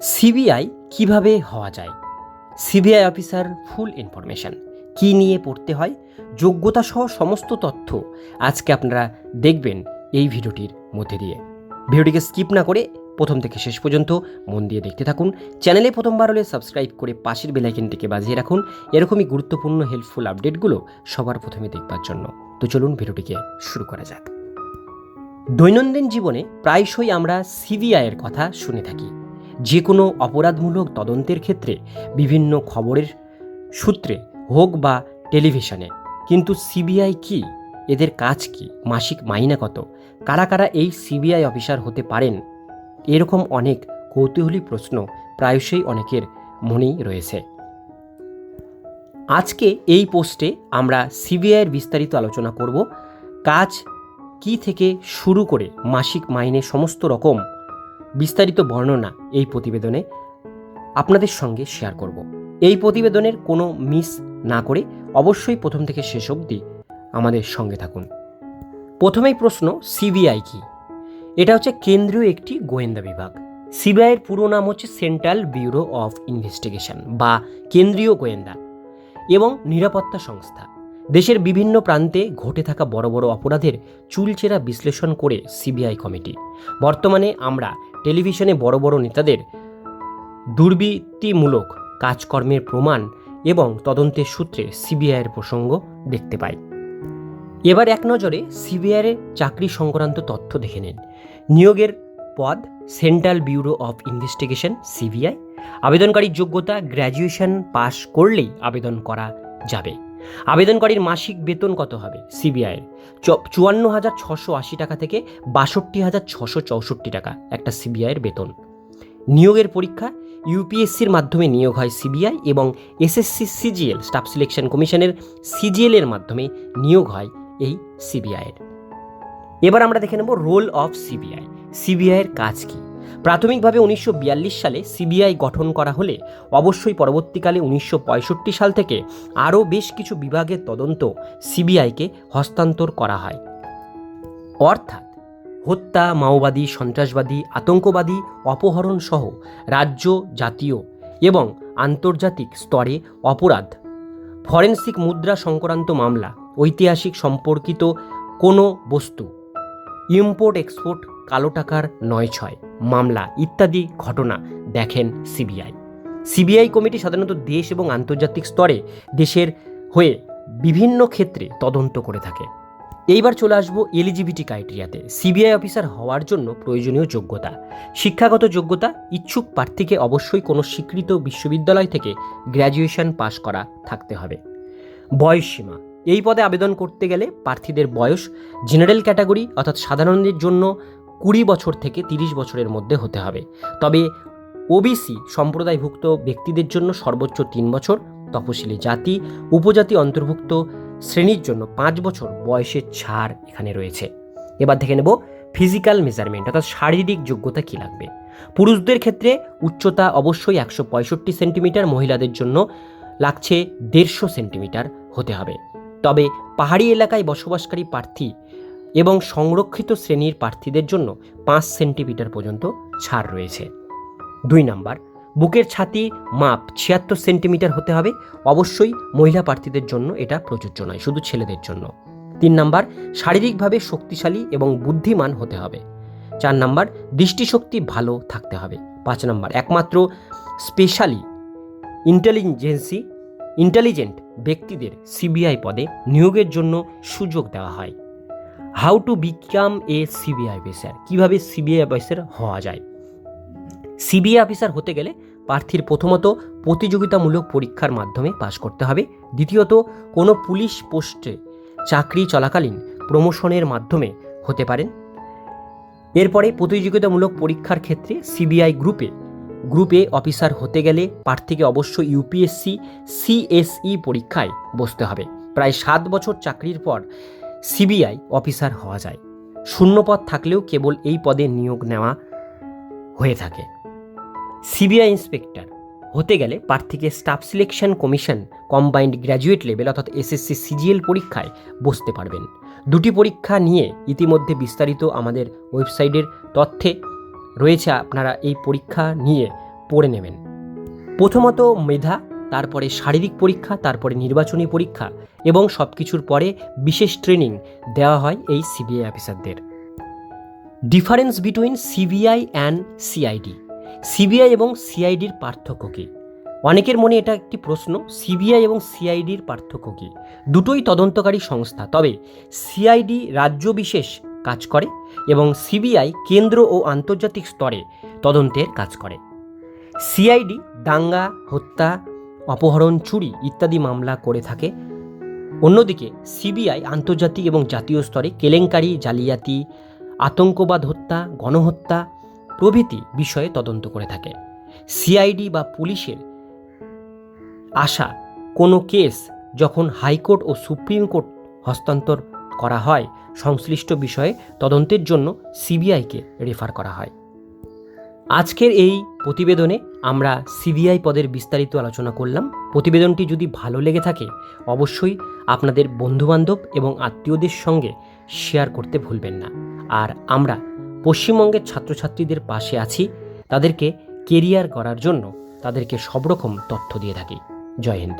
CBI কীভাবে হওয়া যায়? CBI officer full information. কি নিয়ে পড়তে হয়? যোগ্যতা সহ সমস্ত তথ্য আজকে আপনারা দেখবেন এই ভিডিওটির মধ্যে দিয়ে। ভিডিওটিকে স্কিপ না করে প্রথম থেকে শেষ পর্যন্ত মন দিয়ে দেখতে থাকুন। চ্যানেলে প্রথমবার হলে সাবস্ক্রাইব করে পাশের বেলাইকেনটিকে বাজিয়ে রাখুন। এরকমই গুরুত্বপূর্ণ হেল্পফুল আপডেটগুলো সবার প্রথমে দেখবার জন্য। তো চলুন ভিডিওটিকে শুরু করা যাক। দৈনন্দিন জীবনে প্রায়শই আমরা সিবিআইয়ের কথা শুনে থাকি। যে কোনো অপরাধমূলক তদন্তের ক্ষেত্রে বিভিন্ন খবরের সূত্রে হোক বা টেলিভিশনে। কিন্তু সিবিআই কি? এদের কাজ কি? মাসিক মাইনা কত? কারা কারা এই সিবিআই অফিসার হতে পারেন? এরকম অনেক কৌতূহলী প্রশ্ন প্রায়শই অনেকের মনেই রয়েছে। আজকে এই পোস্টে আমরা সিবিআইয়ের বিস্তারিত আলোচনা করব। কাজ কি থেকে শুরু করে মাসিক মাইনে সমস্ত রকম বিস্তারিত বর্ণনা এই প্রতিবেদনে আপনাদের সঙ্গে শেয়ার করব। এই প্রতিবেদনের কোনো মিস না করে অবশ্যই প্রথম থেকে শেষ অবধি আমাদের সঙ্গে থাকুন। প্রথমেই প্রশ্ন, সিবিআই কি? এটা হচ্ছে কেন্দ্রীয় একটি গোয়েন্দা বিভাগ। সিবিআইয়ের পুরো নাম হচ্ছে সেন্ট্রাল ব্যুরো অফ ইনভেস্টিগেশন বা কেন্দ্রীয় গোয়েন্দা এবং নিরাপত্তা সংস্থা। দেশের বিভিন্ন প্রান্তে ঘটে থাকা বড় বড় অপরাধের চুলচেরা বিশ্লেষণ করে সিবিআই কমিটি। বর্তমানে আমরা টেলিভিশনে বড় বড় নেতাদের দুর্বৃত্তিমূলক কাজকর্মের প্রমাণ এবং তদন্তের সূত্রে সিবিআইয়ের প্রসঙ্গ দেখতে পাই। এবার এক নজরে সিবিআইয়ের চাকরি সংক্রান্ত তথ্য দেখে নিন। নিয়োগের পদ, central bureau of investigation, CBI. আবেদনকারীর যোগ্যতা, গ্র্যাজুয়েশন পাশ করলেই আবেদন করা যাবে। আবেদনকারীর মাসিক বেতন কত হবে? সিবিআইয়ের চুয়ান্ন হাজার ছশো আশি টাকা থেকে বাষট্টি হাজার ছশো চৌষট্টি টাকা একটা সিবিআইয়ের বেতন। নিয়োগের পরীক্ষা ইউপিএসসির মাধ্যমে নিয়োগ হয় সিবিআই এবং এসএসসি সিজিএল স্টাফ সিলেকশন কমিশনের সিজিএল এর মাধ্যমে নিয়োগ হয় এই সিবিআইয়ের এবার আমরা দেখে নেব রোল অফ সিবিআই সিবিআইয়ের কাজ কি? প্রাথমিকভাবে উনিশশো বিয়াল্লিশ সালে সিবিআই গঠন করা হলে অবশ্যই পরবর্তীকালে উনিশশো পঁয়ষট্টি সাল থেকে আরও বেশ কিছু বিভাগের তদন্ত সিবিআইকে হস্তান্তর করা হয়। অর্থাৎ হত্যা, মাওবাদী, সন্ত্রাসবাদী, আতঙ্কবাদী অপহরণ সহ রাজ্য, জাতীয় এবং আন্তর্জাতিক স্তরে অপরাধ, ফরেন্সিক মুদ্রা সংক্রান্ত মামলা, ঐতিহাসিক সম্পর্কিত কোনো বস্তু ইম্পোর্ট এক্সপোর্ট কালো টাকার নয় ছয়, মামলা ইত্যাদি ঘটনা দেখেন সিবিআই। সিবিআই কমিটি সাধারণত দেশ এবং আন্তর্জাতিক স্তরে দেশের হয়ে বিভিন্ন ক্ষেত্রে তদন্ত করে থাকে। এইবার চলে আসব এলিজিবিলিটি ক্রাইটেরিয়াতে। সিবিআই অফিসার হওয়ার জন্য প্রয়োজনীয় যোগ্যতা। শিক্ষাগত যোগ্যতা ইচ্ছুক প্রার্থীকে অবশ্যই কোনো স্বীকৃত বিশ্ববিদ্যালয় থেকে গ্র্যাজুয়েশন পাশ করা থাকতে হবে। বয়স সীমা। এই পদে আবেদন করতে গেলে প্রার্থীদের বয়স, জেনারেল ক্যাটাগরি অর্থাৎ সাধারণদের জন্য কুড়ি বছর থেকে তিরিশ বছরের মধ্যে হতে হবে। তবে ওবিসি সম্প্রদায়ভুক্ত ব্যক্তিদের জন্য সর্বোচ্চ তিন বছর তপশিলি জাতি, উপজাতি অন্তর্ভুক্ত শ্রেণির জন্য পাঁচ বছর বয়সের ছাড় এখানে রয়েছে। এবার দেখে নেব ফিজিক্যাল মেজারমেন্ট, অর্থাৎ শারীরিক যোগ্যতা কী লাগবে? পুরুষদের ক্ষেত্রে উচ্চতা অবশ্যই একশো পঁয়ষট্টি সেন্টিমিটার, মহিলাদের জন্য লাগছে দেড়শো সেন্টিমিটার হতে হবে। তবে পাহাড়ি এলাকায় বসবাসকারী প্রার্থী এবং সংরক্ষিত শ্রেণির প্রার্থীদের জন্য পাঁচ সেন্টিমিটার পর্যন্ত ছাড় রয়েছে। দুই নাম্বার, বুকের ছাতি মাপ ছিয়াত্তর সেন্টিমিটার হতে হবে। অবশ্যই মহিলা প্রার্থীদের জন্য এটা প্রযোজ্য নয়, শুধু ছেলেদের জন্য। তিন নাম্বার, শারীরিকভাবে শক্তিশালী এবং বুদ্ধিমান হতে হবে। চার নাম্বার, দৃষ্টিশক্তি ভালো থাকতে হবে। পাঁচ নাম্বার, একমাত্র স্পেশালি ইন্টেলিজেন্সি, ইন্টেলিজেন্ট ব্যক্তিদের সিবিআই পদে নিয়োগের জন্য সুযোগ দেওয়া হয়। How to become a CBI officer কীভাবে সিবিআই অফিসার হওয়া যায়? সিবিআই অফিসার হতে গেলে প্রার্থীর প্রথমত প্রতিযোগিতামূলক পরীক্ষার মাধ্যমে পাশ করতে হবে। দ্বিতীয়ত, কোনো পুলিশ পোস্টে চাকরি চলাকালীন প্রমোশনের মাধ্যমে হতে পারেন। এরপরে প্রতিযোগিতামূলক পরীক্ষার ক্ষেত্রে সিবিআই গ্রুপে গ্রুপে অফিসার হতে গেলে প্রার্থীকে অবশ্যই ইউপিএসসি সিএসই পরীক্ষায় বসতে হবে। প্রায় সাত বছর চাকরির পর সিবিআই অফিসার হওয়া যায়। শূন্যপদ থাকলেও কেবল এই পদে নিয়োগ নেওয়া হয়ে থাকে। সিবিআই ইন্সপেক্টর হতে গেলে প্রার্থীকে staff selection commission, combined graduate level অর্থাৎ এসএসসি সিজিএল পরীক্ষায় বসতে পারবেন। দুটি পরীক্ষা নিয়ে ইতিমধ্যে বিস্তারিত আমাদের ওয়েবসাইটের তথ্যে রয়েছে, আপনারা এই পরীক্ষা নিয়ে পড়ে নেবেন। প্রথমত মেধা তারপরে শারীরিক পরীক্ষা, তারপরে নির্বাচনী পরীক্ষা এবং সব কিছুর পরে বিশেষ ট্রেনিং দেওয়া হয় এই সিবিআই অফিসারদের। Difference between CBI and CID. CBI এবং সিআইডির পার্থক্য কী? অনেকের মনে এটা একটি প্রশ্ন, সিবিআই এবং সিআইডির পার্থক্য কী? দুটোই তদন্তকারী সংস্থা, তবে সিআইডি রাজ্য বিশেষ কাজ করে এবং সিবিআই কেন্দ্র ও আন্তর্জাতিক স্তরে তদন্তের কাজ করে। সিআইডি দাঙ্গা, হত্যা অপহরণ, চুরি ইত্যাদি মামলা করে থাকে। অন্যদিকে সিবিআই আন্তর্জাতিক এবং জাতীয় স্তরে কেলেঙ্কারি, জালিয়াতি, আতঙ্কবাদ হত্যা, গণহত্যা প্রভৃতি বিষয়ে তদন্ত করে থাকে। সিআইডি বা পুলিশের আশা, কোনো কেস যখন হাইকোর্ট ও সুপ্রিম কোর্ট হস্তান্তর করা হয়, সংশ্লিষ্ট বিষয়ে তদন্তের জন্য সিবিআইকে রেফার করা হয়। আজকের এই প্রতিবেদনে আমরা সিবিআই পদের বিস্তারিত আলোচনা করলাম। প্রতিবেদনটি যদি ভালো লেগে থাকে, অবশ্যই আপনাদের বন্ধুবান্ধব এবং আত্মীয়দের সঙ্গে শেয়ার করতে ভুলবেন না। আর আমরা পশ্চিমবঙ্গের ছাত্রছাত্রীদের পাশে আছি। তাদেরকে কেরিয়ার করার জন্য তাদেরকে সব রকম তথ্য দিয়ে থাকি। জয় হিন্দ।